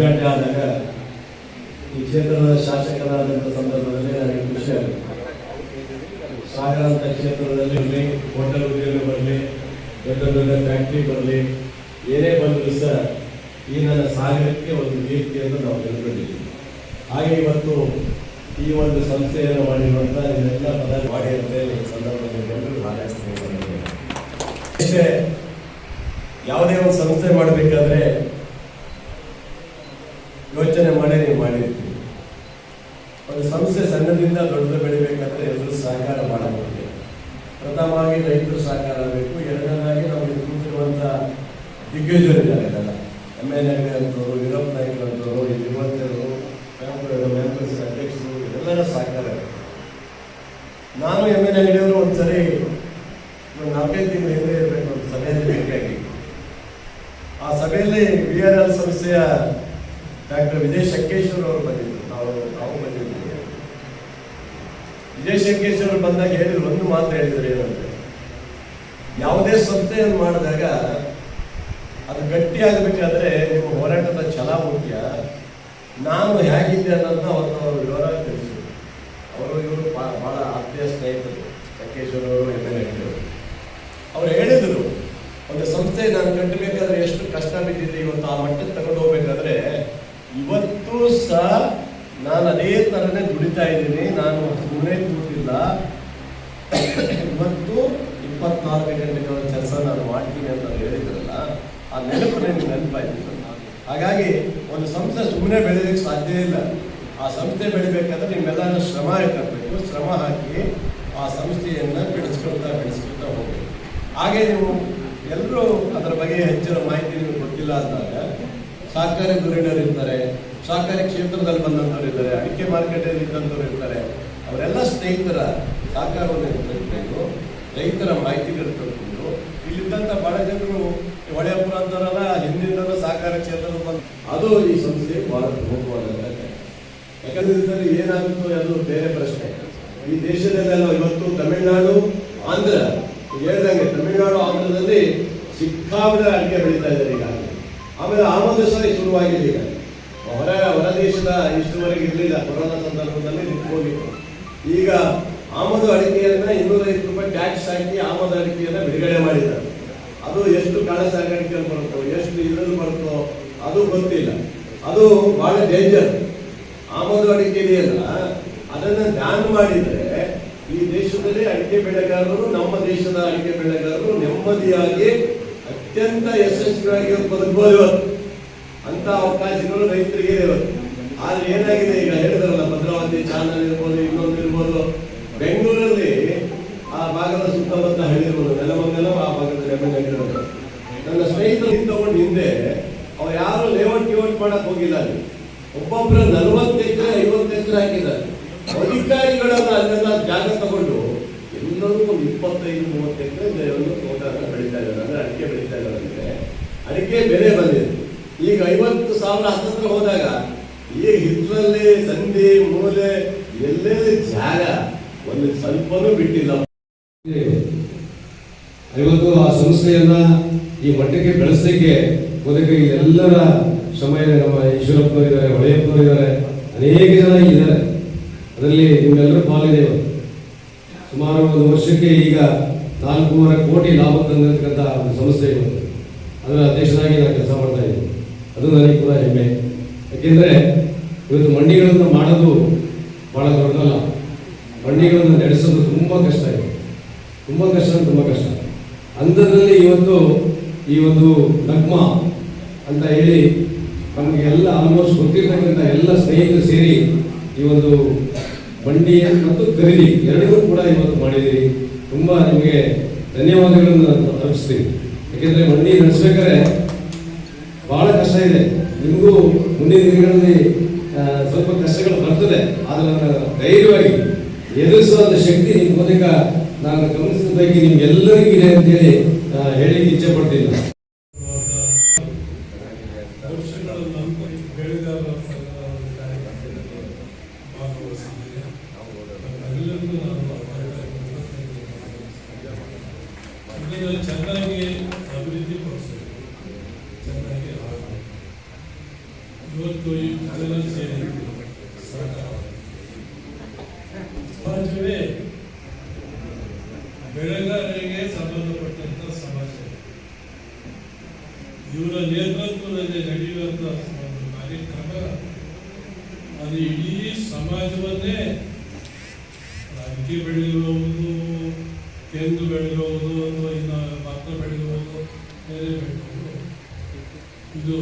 ಉದ್ಘಾಟನೆ ಆದಾಗ ಈ ಕ್ಷೇತ್ರದ ಶಾಸಕರಾದಂಥ ಸಂದರ್ಭದಲ್ಲಿ ನನಗೆ ಖುಷಿ ಸಾಗರ ಅಂತ ಕ್ಷೇತ್ರದಲ್ಲಿ ಬರಲಿ ಹೋಟೆಲ್ ಉದ್ಯೋಗ ಬರಲಿ, ದೊಡ್ಡ ದೊಡ್ಡ ಫ್ಯಾಕ್ಟ್ರಿ ಬರಲಿ, ಏನೇ ಬಂದರೂ ಸಹ ಈ ನನ್ನ ಸಾಗರಕ್ಕೆ ಒಂದು ಕೀರ್ತಿಯನ್ನು ನಾವು ತಿಳ್ಕೊಂಡಿದ್ದೀವಿ ಹಾಗೆ ಇವತ್ತು ಈ ಒಂದು ಸಂಸ್ಥೆಯನ್ನು ಮಾಡಿರುವಂಥ ಇದೆಲ್ಲ ಪದ ಮಾಡಿ ಅಂತ ಈ ಸಂದರ್ಭದಲ್ಲಿ ಎಲ್ಲರೂ ಅಷ್ಟೇ ಯಾವುದೇ ಒಂದು ಸಂಸ್ಥೆ ಮಾಡಬೇಕಾದ್ರೆ ಯೋಚನೆ ಮಾಡಿ ನೀವು ಮಾಡಿರ್ತೀವಿ ಒಂದು ಸಂಸ್ಥೆ ಸಣ್ಣದಿಂದ ದೊಡ್ಡದು ಬೆಳಿಬೇಕಾದ್ರೆ ಎಲ್ಲರೂ ಸಹಕಾರ ಮಾಡಬೇಕು. ಪ್ರಥಮವಾಗಿ ರೈತರು ಸಹಕಾರ ಬೇಕು ಎರಡನೇದಾಗಿ ನಾವು ಕೂತಿರುವಂತಹ ದಿಗ್ಗಜರಿದ್ದಾರೆ ಇದೆಲ್ಲ. ಎಂ ಎಲ್ ಎಗಳಂತವರು ಯುರೋಪ್ ನಾಯಕರಂತವರು ಇಲ್ಲಿರುವಂಥವರು ಮೆಂಬರ್ಸ್ ಅಧ್ಯಕ್ಷರು ಎಲ್ಲರ ಸಹಕಾರ ನಾನು ಎಂ ಎಲ್ ಎಗಳಿಯವರು ಒಂದ್ಸರಿ ಒಂದು ನಾಲ್ಕೈದು ತಿಂಗಳು ಹಿಂದೆ ಇರಬೇಕು ಒಂದು ಸಭೆಯಲ್ಲಿ ಭೇಟಿಯಾಗಿ ಆ ಸಭೆಯಲ್ಲಿ ಬಿ ಆರ್ ಎಲ್ ಸಂಸ್ಥೆಯ ಡಾಕ್ಟರ್ ವಿಜಯ್ ಶಂಕೇಶ್ವರ್ ಅವರು ಬಂದಿದ್ದರು ನಾವು ನಾವು ಬಂದಿದ್ದೀವಿ. ವಿಜಯ್ ಶಂಕೇಶ್ವರ್ ಬಂದಾಗ ಹೇಳಿದ್ರು, ಒಂದು ಮಾತು ಹೇಳಿದ್ರು ಏನಂದ್ರೆ, ಯಾವುದೇ ಸಂಸ್ಥೆಯನ್ನು ಮಾಡಿದಾಗ ಅದು ಗಟ್ಟಿ ಆಗಬೇಕಾದ್ರೆ ನಿಮ್ಮ ಹೋರಾಟದ ಛಲ ಮುಖ್ಯ. ನಾನು ಹೇಗಿದ್ದೆ ಅನ್ನೋದನ್ನ ಅವತ್ತು ಅವರು ವಿವರ ತಿಳಿಸಿದರು. ಅವರು ಇವರು ಬಹಳ ಆತ್ಮೀಯ ಸ್ನೇಹಿತರು, ಶಂಕೇಶ್ವರ್ ಅವರು ಎಂ ಎಲ್. ಎ. ಅವ್ರು ಹೇಳಿದರು, ಒಂದು ಸಂಸ್ಥೆ ನಾನು ಕಟ್ಟಬೇಕಾದ್ರೆ ಎಷ್ಟು ಕಷ್ಟ ಬಿದ್ದಿದೆ ಇವತ್ತು ಆ ಮಟ್ಟಕ್ಕೆ ತಗೊಂಡು ಹೋಗ್ಬೇಕಾದ್ರೆ ಇವತ್ತು ಸಹ ನಾನು ಅದೇ ಥರನೇ ದುಡಿತಾ ಇದ್ದೀನಿ. ನಾನು ಸುಮ್ಮನೆ ಕೂತಿಲ್ಲ. ಇವತ್ತು ಇಪ್ಪತ್ನಾಲ್ಕು ಗಂಟೆಗಳ ಕೆಲಸ ನಾನು ಮಾಡ್ತೀನಿ ಅಂತ ಹೇಳಿದ್ರಲ್ಲ, ಆ ನೆನಪು ನನಗೆ ನೆನಪಾಯ್ತು. ಹಾಗಾಗಿ ಒಂದು ಸಂಸ್ಥೆ ಸುಮ್ಮನೆ ಬೆಳೆಯೋದಕ್ಕೆ ಸಾಧ್ಯ ಇಲ್ಲ. ಆ ಸಂಸ್ಥೆ ಬೆಳಿಬೇಕಾದ್ರೆ ನಿಮ್ಮೆಲ್ಲರೂ ಶ್ರಮ ಹಾಕಬೇಕು ಶ್ರಮ ಹಾಕಿ ಆ ಸಂಸ್ಥೆಯನ್ನು ಬೆಳೆಸ್ಕೊಳ್ತಾ ಬೆಳೆಸ್ಕೊಳ್ತಾ ಹೋಗ್ಬೇಕು. ಹಾಗೆ ನೀವು ಎಲ್ಲರೂ ಅದರ ಬಗ್ಗೆ ಹೆಚ್ಚಿನ ಮಾಹಿತಿ ನಿಮಗೆ ಗೊತ್ತಿಲ್ಲ ಅಂದಾಗ ಸಹಕಾರಿ ಧುರೀಣರು ಇರ್ತಾರೆ ಸಹಕಾರಿ ಕ್ಷೇತ್ರದಲ್ಲಿ ಬಂದಂಥವ್ರು ಇದ್ದಾರೆ ಅಡಿಕೆ ಮಾರ್ಕೆಟಲ್ಲಿ ಇದ್ದಂಥವ್ರು ಇರ್ತಾರೆ, ಅವರೆಲ್ಲ ಸ್ನೇಹಿತರ ಸಹಕಾರವನ್ನು ತಿಳ್ಕೊಂಡು ರೈತರ ಮಾಹಿತಿಗಳು ತಿಳ್ಕೊಂಡು, ಇಲ್ಲಿದ್ದಂಥ ಬಹಳ ಜನರು ಹೊಳೆಯಪುರ ಅಂತಾರಲ್ಲ ಹಿಂದಿನ ಸಹಕಾರ ಕ್ಷೇತ್ರದ ಬಂದು ಅದು ಈ ಸಂಸ್ಥೆ ಬಹಳ ಪ್ರಮುಖವಾದಂಥ ಯಾಕಂದ್ರೆ ಏನಾಗುತ್ತೋ ಅದು ಬೇರೆ ಪ್ರಶ್ನೆ. ಈ ದೇಶದಲ್ಲೆಲ್ಲ ಇವತ್ತು ತಮಿಳುನಾಡು, ಆಂಧ್ರ. ಹೇಳ್ದಂಗೆ ತಮಿಳುನಾಡು, ಆಂಧ್ರದಲ್ಲಿ ಸಿಕ್ಕಾಬಿಡ ಅಡಿಕೆ ಬೆಳೀತಾ ಇದ್ದಾರೆ ಈಗ. ಆಮೇಲೆ ಆಮದು ಸಹ ಶುರುವಾಗಿದೆ ಹೊರ ಹೊರ ದೇಶದ ಇಷ್ಟುವರೆಗೆ ಇರಲಿಲ್ಲ. ಕೊರೋನಾ ಸಂದರ್ಭದಲ್ಲಿ ನಿಂತ್ಕೊಂಡಿತ್ತು. ಈಗ ಆಮದು ಅಡಿಕೆಯನ್ನ ಇನ್ನೂರೈದು ರೂಪಾಯಿ ಟ್ಯಾಕ್ಸ್ ಹಾಕಿ ಆಮದು ಅಡಿಕೆಯನ್ನ ಬಿಡುಗಡೆ ಮಾಡಿದ್ದಾರೆ. ಅದು ಎಷ್ಟು ಕಾಳ ಸಾಗಾಣಿಕೆಯಲ್ಲಿ ಬರುತ್ತೋ, ಎಷ್ಟು ಇದರಲ್ಲಿ ಬರುತ್ತೋ, ಅದು ಗೊತ್ತಿಲ್ಲ. ಅದು ಬಹಳ ಡೇಂಜರ್ ಆಮದು ಅಡಿಕೆ ಇದೆಯಲ್ಲ, ಅದನ್ನ ಬ್ಯಾನ್ ಮಾಡಿದ್ರೆ ಈ ದೇಶದಲ್ಲಿ ಅಡಿಕೆ ಬೆಳೆಗಾರರು ನಮ್ಮ ದೇಶದ ಅಡಿಕೆ ಬೆಳೆಗಾರರು ನೆಮ್ಮದಿಯಾಗಿ ಅತ್ಯಂತ ಯಶಸ್ವಿಯಾಗಿ ಬದುಕಬಹುದು ಅಂತ ಅವಕಾಶಗಳು ರೈತರಿಗೆ ಆದ್ರೆ ಏನಾಗಿದೆ ಈಗ ಹೇಳಿದ್ರಲ್ಲ, ಭದ್ರಾವತಿ ಚಾನಲ್ ಇರ್ಬೋದು, ಇನ್ನೊಂದು ಇರ್ಬೋದು. ಬೆಂಗಳೂರಲ್ಲಿ ಆ ಭಾಗದ ಸುತ್ತಮುತ್ತ ಹಳ್ಳಿರ್ಬೋದು ನೆಲಮಂಗಲ ಆ ಭಾಗದ ಎಮ್ಮೆಲ್ಲೆಗಳಿರೋದು ನನ್ನ ಸ್ನೇಹಿತರು ತಗೊಂಡು ಹಿಂದೆ ಅವ್ರು ಯಾರು ಲೇಔಟ್ ಗಿಔಟ್ ಮಾಡಕ್ ಹೋಗಿಲ್ಲ ಅಲ್ಲಿ. ಒಬ್ಬೊಬ್ರು ನಲವತ್ತು ಎಕರೆ ಹಾಕಿದ್ದಾರೆ. ಅಧಿಕಾರಿಗಳನ್ನ ಅಲ್ಲೆಲ್ಲ ಜಾಗ ತಗೊಂಡು ಎಲ್ಲರೂ ಒಂದು ಇಪ್ಪತ್ತೈದು, ಮೂವತ್ತು ಎಕರೆ ಒಂದು ಅಂತ ಬೆಳೀತಾ ಇದ್ದಾರೆ. ಅಂದ್ರೆ ಅಡಿಕೆ ಬೆಳೀತಾ ಇದ್ದಾರೆ ಅಡಿಕೆ ಬೆಲೆ ಬಂದಿದೆ. ಈಗ ಐವತ್ತು ಸಾವಿರ ಹತ್ತತ್ರ ಹೋದಾಗ ಈಗ ಹಿತ್ತಲಲ್ಲಿ ಸಂಧಿ, ಮೂಲೆ, ಎಲ್ಲೇ ಜಾಗ ಒಂದು ಸ್ವಲ್ಪನೂ ಬಿಟ್ಟಿಲ್ಲ. ಇವತ್ತು ಆ ಸಂಸ್ಥೆಯನ್ನ ಈ ಮಟ್ಟಕ್ಕೆ ಬೆಳೆಸಲಿಕ್ಕೆ ಮೊದಲಿಗೆ ಎಲ್ಲರ ಶ್ರಮ ಇದೆ ನಮ್ಮ ಈಶ್ವರಪ್ಪ ಇದ್ದಾರೆ ಹೊಳೆಯಪ್ಪನವರು ಇದ್ದಾರೆ ಅನೇಕ ಜನ ಇದ್ದಾರೆ. ಅದರಲ್ಲಿ ನಿಮ್ಮೆಲ್ಲರೂ ಪಾಲಿದೆ ಸುಮಾರು ಒಂದು ವರ್ಷಕ್ಕೆ ಈಗ ನಾಲ್ಕೂವರೆ ಕೋಟಿ ಲಾಭ ತಂದಿರತಕ್ಕಂಥ ಒಂದು ಸಂಸ್ಥೆ ಇವತ್ತು ಅದರ ಅಧ್ಯಕ್ಷನಾಗಿ ನಾನು ಕೆಲಸ ಮಾಡ್ತಾ ಇದ್ದೀನಿ. ಅದು ನನಗೆ ಕೂಡ ಹೆಮ್ಮೆ. ಯಾಕೆಂದರೆ ಇವತ್ತು ಮಂಡಿಗಳನ್ನು ಮಾಡೋದು ಭಾಳ ದೊಡ್ಡದಲ್ಲ. ಮಂಡಿಗಳನ್ನು ನಡೆಸೋದು ತುಂಬ ಕಷ್ಟ ಇದೆ. ತುಂಬ ಕಷ್ಟ ತುಂಬ ಕಷ್ಟ. ಅಂಥದ್ರಲ್ಲಿ ಇವತ್ತು ಈ ಒಂದು ನಗ್ಮ ಅಂತ ಹೇಳಿ ನಮಗೆಲ್ಲ ಆಲ್ಮೋಸ್ಟ್ ಗೊತ್ತಿರ್ತಕ್ಕಂಥ ಎಲ್ಲ ಸ್ನೇಹಿತರು ಸೇರಿ ಈ ಒಂದು ಬಂಡಿ ಮತ್ತು ಖರೀದಿ ಎರಡನ್ನೂ ಕೂಡ ಇವತ್ತು ಮಾಡಿದ್ದೀರಿ. ತುಂಬ ನಿಮಗೆ ಧನ್ಯವಾದಗಳನ್ನು ನಾನು ಅರ್ಪಿಸ್ತೀನಿ ಯಾಕೆಂದರೆ ಬಂಡಿ ನಡೆಸ್ಬೇಕಾದ್ರೆ ಭಾಳ ಕಷ್ಟ ಇದೆ. ನಿಮಗೂ ಮುಂದಿನ ದಿನಗಳಲ್ಲಿ ಸ್ವಲ್ಪ ಕಷ್ಟಗಳು ಬರ್ತದೆ. ಆದರೆ ಧೈರ್ಯವಾಗಿ ಎದುರಿಸುವಂಥ ಶಕ್ತಿ ನಿಮ್ಮ ಮೂಲಕ ನಾನು ಗಮನಿಸಿದ ಬಗ್ಗೆ ನಿಮ್ಗೆಲ್ಲರಿಗೂ ಇದೆ ಅಂತೇಳಿ ಹೇಳಿ ಇಚ್ಛೆ ಪಡ್ತೀನಿ. ಇವತ್ತು ಈ ಸೇರಿ ಸೇರಿ ಸಮಾಜವೇ ಬೆಳೆಗಾರರಿಗೆ ಸಂಬಂಧಪಟ್ಟಂತ ಸಮಾಜ ಇವರ ನೇತೃತ್ವದಲ್ಲಿ ನಡೆಯುವಂಥ ಒಂದು ಕಾರ್ಯಕ್ರಮ, ಅದು ಇಡೀ ಸಮಾಜವನ್ನೇ ಅಡಿಕೆ ಬೆಳೆದಿರುವುದು ತೆಂಗು ಬೆಳೆದಿರುವುದು, ಅಥವಾ ಇನ್ನು ಭತ್ತ ಇದು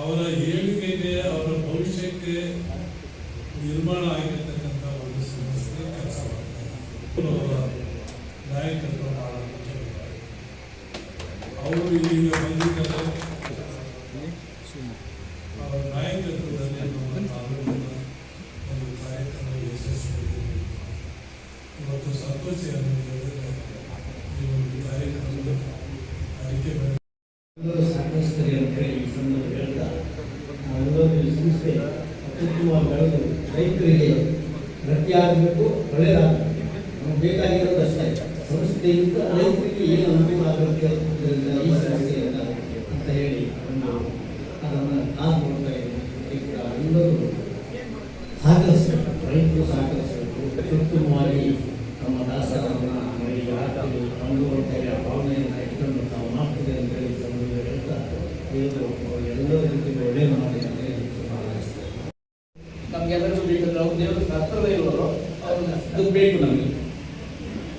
ಅವರ ಏಳಿಗೆಗೆ ಅವರ ಭವಿಷ್ಯಕ್ಕೆ ನಿರ್ಮಾಣ ಆಗಿರ್ತಕ್ಕಂಥ ಒಂದು ಸಂಸ್ಥೆ ಕೆಲಸ ನಾಯಕತ್ವ ಮುಖ್ಯವಾಗಿದೆ. ಅವರು ಇಲ್ಲಿಗೆ ಬಂದಿದ್ದಾರೆ. ಅವರ ನಾಯಕತ್ವದಲ್ಲಿ ನಮ್ಮ ತಾಲೂಕಿನ ಒಂದು ಕಾರ್ಯಕ್ರಮ ಯಶಸ್ವಿಯಾಗಿದೆ. ಇವತ್ತು ಸಂತೋಷ ಈ ಒಂದು ಕಾರ್ಯಕ್ರಮದ ಅಡಿಕೆ ಸಾಕಸ್ತರಿ ಅಂತ ಹೇಳಿ ಈ ಸಂದರ್ಭ ಸಂಸ್ಥೆ ಅತ್ಯುತ್ತಮವಾಗಿ ಬೆಳೆದು ರೈತರಿಗೆ ಗಟ್ಟಿಯಾಗಬೇಕು ಒಳ್ಳೆಯದಾಗಬೇಕು ನಮಗೆ ಬೇಕಾಗಿರೋದು ಅಷ್ಟೇ. ಸಂಸ್ಥೆಯಿಂದ ರೈತರಿಗೆ ಏನು ಅನುಕೂಲ ಆಗುತ್ತೆ ಈ ಸಂಸ್ಥೆ ಅಂತ ಹೇಳಿ ಒಂದು ಅದನ್ನು ಆ ಮೂಲಕ ಈ ಕೂಡ ಎಲ್ಲರೂ ಸಹಕರಿಸಬೇಕು. ರೈತರು ಸಹಕರಿಸಬೇಕು. ಅತ್ಯುತ್ತಮವಾಗಿ ನಮ್ಮ ದಾಸರನ್ನು ಮನೆಗೆ ಹಾಕಲು ಅನ್ನುವಂತೆಯ ಭಾವನೆಯನ್ನು ಇಟ್ಕೊಂಡು ತಾವು ಮಾಡ್ತಿದೆ ಅಂತ ಹೇಳಿ ಸಂದರ್ಭ ಹೇಳ್ತಾ ದೇವರು ಎಲ್ಲ ರೀತಿಯಲ್ಲಿ ಒಳ್ಳೆಯ ಮಾಡಿ ಅಂತ ಹೇಳಿ ಭಾವಿಸ್ತೇನೆ. ನಮ್ಗೆಲ್ಲರಿಗೂ ಬೇಕು ನಾವು ದೇವರು ಹತ್ತಿರದ ಇರುವರು ಅವ್ರನ್ನ ಅದು ಬೇಕು ನಮಗೆ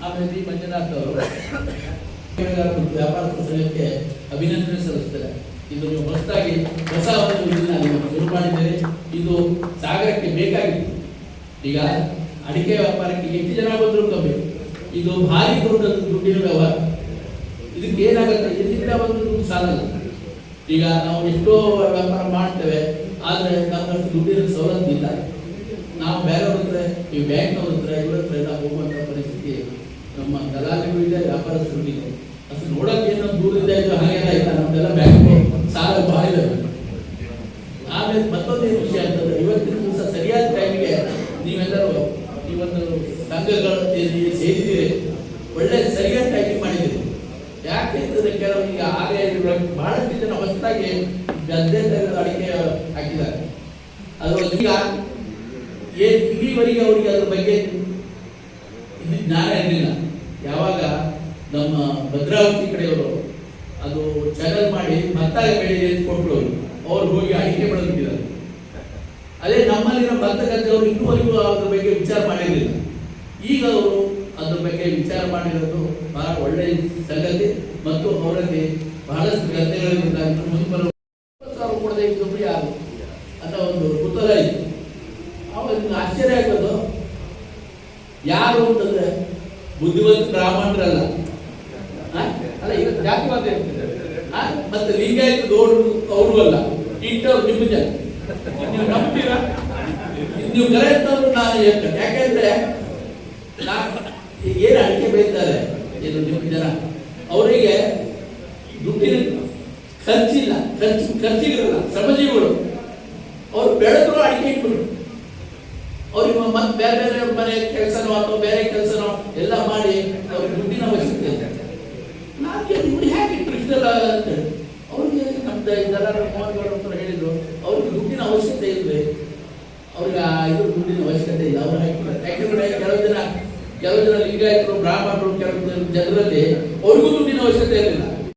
ಆಮೇಲೆ ಈ ಮಂಜುನಾಥ್ ಅವರು ಬೆಳೆಗಾರ ಮತ್ತು ವ್ಯಾಪಾರ ಸಂಘಕ್ಕೆ ಅಭಿನಂದನೆ ಸಲ್ಲಿಸ್ತಾರೆ. ಇದು ನೀವು ಹೊಸದಾಗಿ ಹೊಸ ಒಂದು ಇದನ್ನ ಶುರು ಮಾಡಿದ್ದೀರಿ ಇದು ಸಾಗರಕ್ಕೆ ಬೇಕಾಗಿತ್ತು. ಈಗ ಅಡಿಕೆ ವ್ಯಾಪಾರಕ್ಕೆ ಎಷ್ಟು ಜನ ಬಂದರೂ ಕಮ್ಮಿ. ಇದು ಭಾರಿ ದೊಡ್ಡ ದುಡ್ಡಿನ ವ್ಯವಹಾರ. ಇದಕ್ಕೆ ಏನಾಗುತ್ತೆ ಎಲ್ಲಿಂದ ಒಂದು ಸಾಲಲ್ಲ. ಈಗ ನಾವು ಎಷ್ಟೋ ವ್ಯಾಪಾರ ಮಾಡ್ತೇವೆ, ಆದರೆ ನಮ್ಮಷ್ಟು ದುಡ್ಡಿನ ಸವಲತ್ತು ಇಲ್ಲ. ನಾವು ಬೇರೆಯವ್ರ ಹತ್ರ, ಈ ಬ್ಯಾಂಕ್ನವ್ರ ಹತ್ರ, ಇವ್ರ ಹತ್ರ ಎಲ್ಲ ಹೋಗುವಂಥ ಪರಿಸ್ಥಿತಿ ನಮ್ಮ ದಲಾಲಿಗೂ ಇದೆ, ವ್ಯಾಪಾರಸ್ಥರಿಗೂ ಇದೆ. ಅಷ್ಟು ನೋಡಕ್ಕೆ ನಮ್ಮ ದೂರದಿಂದ ಇದ್ರು ಹಾಗೆಲ್ಲ ಇಲ್ಲ ನಮ್ದೆಲ್ಲ ಬ್ಯಾಂಕ್ ಸಾಲ ಬಹಳ ಆಮೇಲೆ ಮತ್ತೊಂದು ವಿಷಯ ಅಂತಂದ್ರೆ, ಇವತ್ತಿನ ದಿವಸ ಸರಿಯಾದ ಟೈಮ್ಗೆ ನೀವೆಲ್ಲರೂ ಈ ಒಂದು ಸಂಘಗಳಲ್ಲಿ ಸೇರಿದ್ದೀರಿ. ಒಳ್ಳೆ ಸರಿಯಾದ ಟೈಮಿಂಗ್ ಮಾಡಿದ್ದೀರಿ. ಯಾಕೆ ಅಂತಂದ್ರೆ ಕೆಲವು ಈಗ ಆಗಲೇ ಬಹಳಷ್ಟು ಜನ ಹೊಸದಾಗಿ ಗದ್ದೆ ತೆಗೆದು ಅಡಿಕೆ ಹಾಕಿದ್ದಾರೆ. ಅದರ ಈಗ ಇಲ್ಲಿವರೆಗೆ ಅವರಿಗೆ ಅದ್ರ ಬಗ್ಗೆ ಜ್ಞಾನ ಇರಲಿಲ್ಲ. ಯಾವಾಗ ನಮ್ಮ ಭದ್ರಾವತಿ ಕಡೆಯವರು ಅದು ಚಾನಲ್ ಮಾಡಿ ಭತ್ತ ಬೆಳೆ ಅಂತ ಕೊಟ್ಟರು ಅವ್ರು ಹೋಗಿ ಆಯ್ಕೆ ಬೆಳೆದಿದ್ದಾರೆ ಅದೇ ನಮ್ಮಲ್ಲಿರೋ ಭತ್ತ ಗದ್ದೆಯವರು ಇನ್ನೂವರೆಗೂ ಅದ್ರ ಬಗ್ಗೆ ವಿಚಾರ ಮಾಡಿರಲಿಲ್ಲ. ಈಗ ಅವರು ಅದ್ರ ಬಗ್ಗೆ ವಿಚಾರ ಮಾಡಿರೋದು ಬಹಳ ಒಳ್ಳೆಯ ಸಂಗತಿ ಮತ್ತು ಅವರಲ್ಲಿ ಬಹಳಷ್ಟು ಗದ್ದೆಗಳಿಂದ ಮುಂದೆ ಕೊಡದೆ ಇದ್ದೊಬ್ಬರು ಯಾರು ಅನ್ನೋ ಒಂದು ಕುತೂಹಲ ಇತ್ತು. ಅವಾಗ ಆಶ್ಚರ್ಯ ಆಗೋದು ಯಾರು ಅಂತಂದ್ರೆ ಬುದ್ಧಿವಂತ ಬ್ರಾಹ್ಮಣರಲ್ಲ. ಜಾತಿವಾದ? ಮತ್ತೆ ಲಿಂಗಾಯತ ಗೌಡರು ಅವರು ಅಲ್ಲ ಇಂಥವ್ರು ನಿಮ್ಮ ಜನ. ನೀವು ನಂಬ್ತೀರಾ? ನೀವು ಕರೆಕ್ಟವ್ರು ನಾನು ಹೇಳ್ತೇನೆ ಯಾಕೆಂದ್ರೆ ಏನು ಅಡಿಕೆ ಬೆಳೀತಾರೆ ಏನು ನಿಮ್ಮ ಜನ? ಅವರಿಗೆ ದುಡ್ಡಿನ ಖರ್ಚಿಲ್ಲ, ಖರ್ಚು ಖರ್ಚಿಗಿರಲ್ಲ ಶ್ರಮಜೀವಿಗಳು. ಅವ್ರು ಬೆಳೆದ್ರು ಅಡಿಕೆ ಇಟ್ಬಿಟ್ರು. ಅವ್ರಿಗೆ ಮತ್ತೆ ಬೇರೆ ಬೇರೆ ಮನೆ ಕೆಲಸನೋ ಅಥವಾ ಬೇರೆ ಕೆಲಸನೋ ಎಲ್ಲ ಮಾಡಿ ಅವ್ರಿಗೆ ದುಡ್ಡಿನ ಅವಶ್ಯಕತೆ ನಾನು ಇವ್ರು ಹೇಗೆ ಇಟ್ರು ಇಷ್ಟೆಲ್ಲ ಅಂತ ಅವ್ರಿಗೆ ನಮ್ದು ಇದೆಲ್ಲ ಮೋಹನ್ ಗೌಡ ಅಂತ ಹೇಳಿದ್ರು ಅವ್ರಿಗೆ ದುಡ್ಡಿನ ಅವಶ್ಯಕತೆ ಇಲ್ವೇ ಅವ್ರಿಗೆ ಇದು ದುಡ್ಡಿನ ಅವಶ್ಯಕತೆ ಇಲ್ಲ ಅವ್ರು ಹಾಕಿಲ್ಲ ಯಾಕಂದ್ರೆ ಕೆಲವು ಜನ ಕೆಲವು ಜನ ಲಿಂಗಾಯತರು ಬ್ರಾಹ್ಮಣರು ಕೆಲವು ಜನರಲ್ಲಿ ಅವ್ರಿಗೂ ದುಡ್ಡಿನ ಅವಶ್ಯಕತೆ ಇರಲಿಲ್ಲ